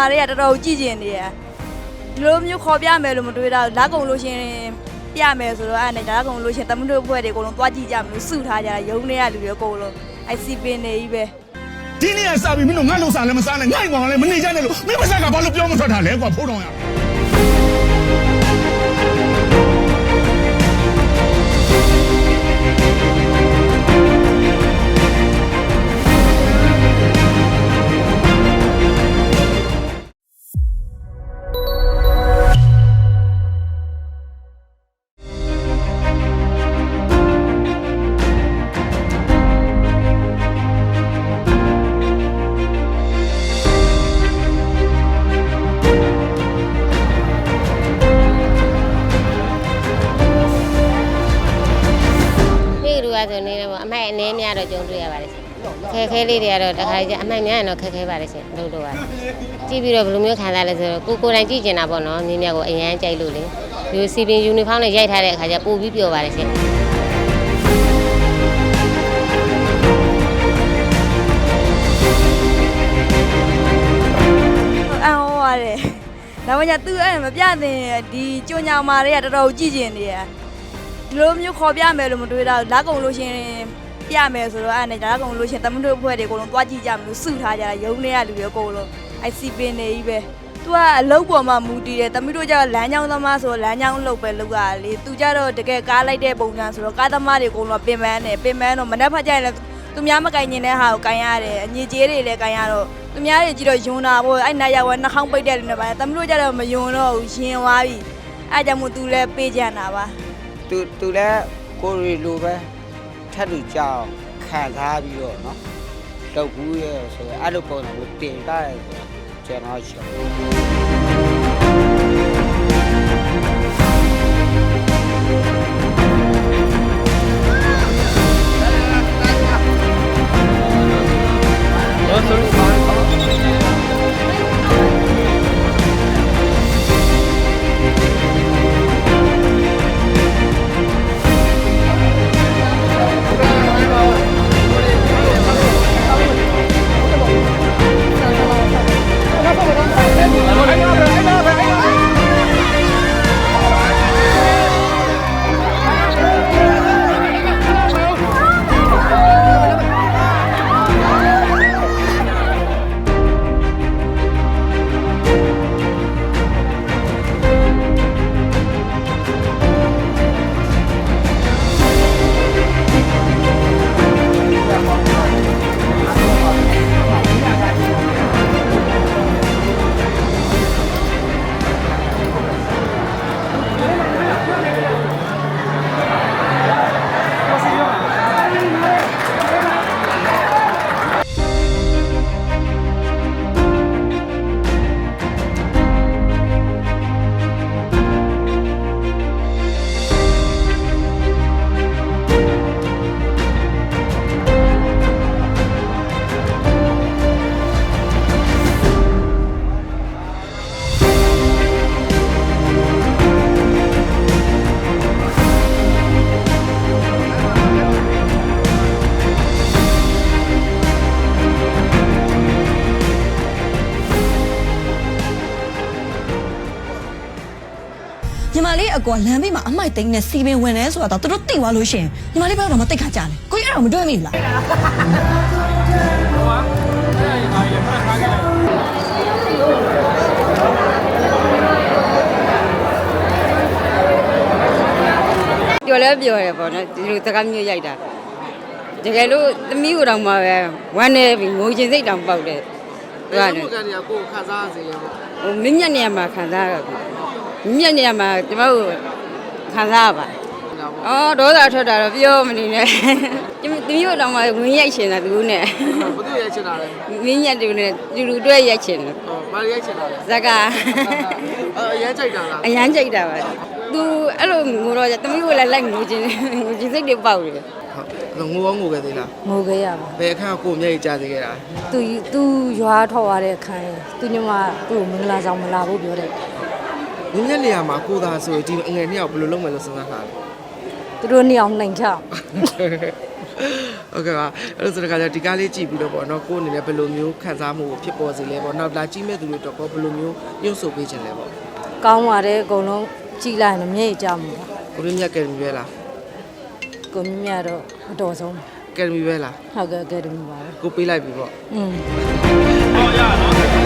မာတွေကတော်တော်ကြည့်ကျင်နေရဒီလိုမျိုးခေါ်ပြမယ်လို့မတွေးတော့လက်ကုံလို့ရှရင်ပြမယ်ဆိုတော့အဲ့နဲ့လက်ကုံလို့ရှရင်တမန်တို့ဘွဲတွေအကုန်လုံးသွားကြည့်ကြမလို့စုထားကြတာယုံနေရလူတွေအကုန်လုံးအဲ့စီပင်နေကြီးပဲဒီနေ့ကစပြီးမင်းတို့ငါ့လုံစားလည်းမစားနဲ့ငါ့ကောင်လည်းမနေကြနဲ့လို့မင်းမစားကဘာလို့ပြောမထွက်တာလဲကွာဖိုးတော်ရဒီလူ ဆိုနေတယ်ပေါ့အမိုက်အနေများတော့ကြုံတွေ့ရပါတယ်ရှင်ခဲခဲလေးတွေကတော့တခါကျအမိုက်များရင်တော့ခက်ခဲပါတယ်ရှင်လို့တော့ပါကြည့်ပြီးတော့ဘယ်လိုမျိုးခံစားလဲဆိုတော့ကိုကိုယ်တိုင်ကြည့်ကျင်တာပေါ့နော်မြင်းမြတ်ကိုအရန်ကြိုက်လို့လေဒီစီပင်ယူနီဖောင်းနဲ့ရိုက်ထားတဲ့အခါကျပို့ပြီးပြောပါတယ်ရှင်အံ့ဩရတယ်ဒါမှမဟုတ်သူအဲ့မပြတဲ့ဒီကြိုညာမာတွေကတော်တော်ကြည့်ကျင်နေရ ဒီလိုမျိုးခေါ်ပြမယ်လို့မတွေးတော့လက်ကုံလို့ရှရင်ပြမယ်ဆိုတော့အဲ့နဲ့လက်ကုံလို့ရှရင်တမန်တို့ဘွဲတွေအကုန်လုံးသွားကြည့်ကြမလို့စုထားကြတာယုံနေရလူတွေအကုန်လုံးအဲ့စီပင်နေကြီးပဲသူကအလုတ်ပေါ်မှာမူတည်တယ်တမီးတို့ကျတော့လမ်းကြောင်းသမားဆိုတော့လမ်းကြောင်းလုတ်ပဲလုတ်ရတယ်လေသူကျတော့တကယ်ကားလိုက်တဲ့ပုံစံဆိုတော့ကားသမားတွေအကုန်လုံးပင်ပန်းတယ်ပင်ပန်းတော့မနှက်ဖက်ကြရင်လည်းသူများမကင်ကျင်တဲ့ဟာကိုကင်ရတယ်အညစ်အကြေးတွေလည်းကင်ရတော့သူများတွေကြည့်တော့ယွန်းတာပေါ့အဲ့နိုင်ရောက်နှာခေါင်းပိတ်တဲ့လူတွေပါတမီးတို့ကျတော့မယွန်းတော့ဘူးရင်သွားပြီအဲ့ကြောင့်မို့သူလည်းပေးကြတာပါ သူသူလည်းကိုရီလိုပဲထက်လူကြောင်ခံစားပြီးတော့เนาะလောက်ဘူးရဲ့ဆိုတော့အဲ့လိုပုံစံကိုတင်တာရယ်ဆိုတော့ကျွန်တော်ရှော့ အကွာလမ်းဘေးမှာအမိုက်သိမ်းနဲ့စီပင်ဝင်နေဆိုတာတော့သူတို့သိသွားလို့ရှရင်ညီမလေးဘက်ကတော့မသိခါကြလေကိုကြီးအဲ့တော့မတွေ့မိဘူးလားပျော်လဲပျော်ရပေါ့နော်ဒီလိုတကားမျိုးရိုက်တာတကယ်လို့သမီးကိုတောင်မှပဲဝမ်းနေပြီငိုချင်စိတ်တောင်ပေါက်တယ်သူကလည်းဘုရားတွေကကိုယ်ခံစားရစေရပေါ့ဟိုမင်းမြတ်နေရာမှာခံစားရပြီ မင်းမြတ်နေရာမှာကျမတို့ခံစားရပါအော်ဒေါသထွက်တာတော့ပြောမနေနဲ့ကျမသမီးကိုတောင်မှဝင်ရိုက်ချင်တာသူနဲ့ဘုသူရိုက်ချင်တာလဲမင်းမြတ်တွေနဲ့လူလူတွဲရိုက်ချင်တယ်ဟောဘာရိုက်ချင်တာလဲဇက်ကအဲအရင်ကြိုက်တာလားအရန်ကြိတ်တာပါသူအဲ့လိုငိုတော့သမီးကိုလည်းလိုက်ငိုချင်တယ်ငိုချင်စိတ်တွေပေါက်တယ်ဟုတ်ငိုရောငိုခဲ့သေးလားငိုခဲ့ရပါဘယ်အခါကိုမျက်ရည်ကျသေးခဲ့တာသူသူရွာထောက်ရတဲ့အခန်းသူညမသူ့ကိုမင်္ဂလာဆောင်မလာဘူးပြောတယ် ငင်းတဲ့နေရာမှာကိုသာဆိုဒီအငယ်နှစ်ယောက်ဘယ်လိုလုပ်မယ်လို့စဉ်းစားထားလဲသူတို့နှစ်ယောက်နှိမ်ချဟုတ်ကဲ့ပါအဲ့လိုဆိုတော့ခါကျဒီကားလေးကြည့်ပြီးတော့ပေါ့နော်ကိုယ်အနေနဲ့ဘယ်လိုမျိုးခံစားမှုကိုဖြစ်ပေါ်စေလဲပေါ့နောက်လာကြည့်မဲ့သူတွေတော့ကိုဘယ်လိုမျိုးညှို့ဆိုပေးခြင်းလဲပေါ့ကောင်းပါတယ်အကုန်လုံးကြည်လိုက်ရင်မျက်ရည်ကြမှာပါကိုရင်းမြတ်ကယ်ဒမီပဲလားကိုမြမြတော့အတော်ဆုံးကယ်ဒမီပဲလားဟုတ်ကဲ့ကဲတယ်ပါပဲကိုပေးလိုက်ပြီပေါ့อืมဟောရနော်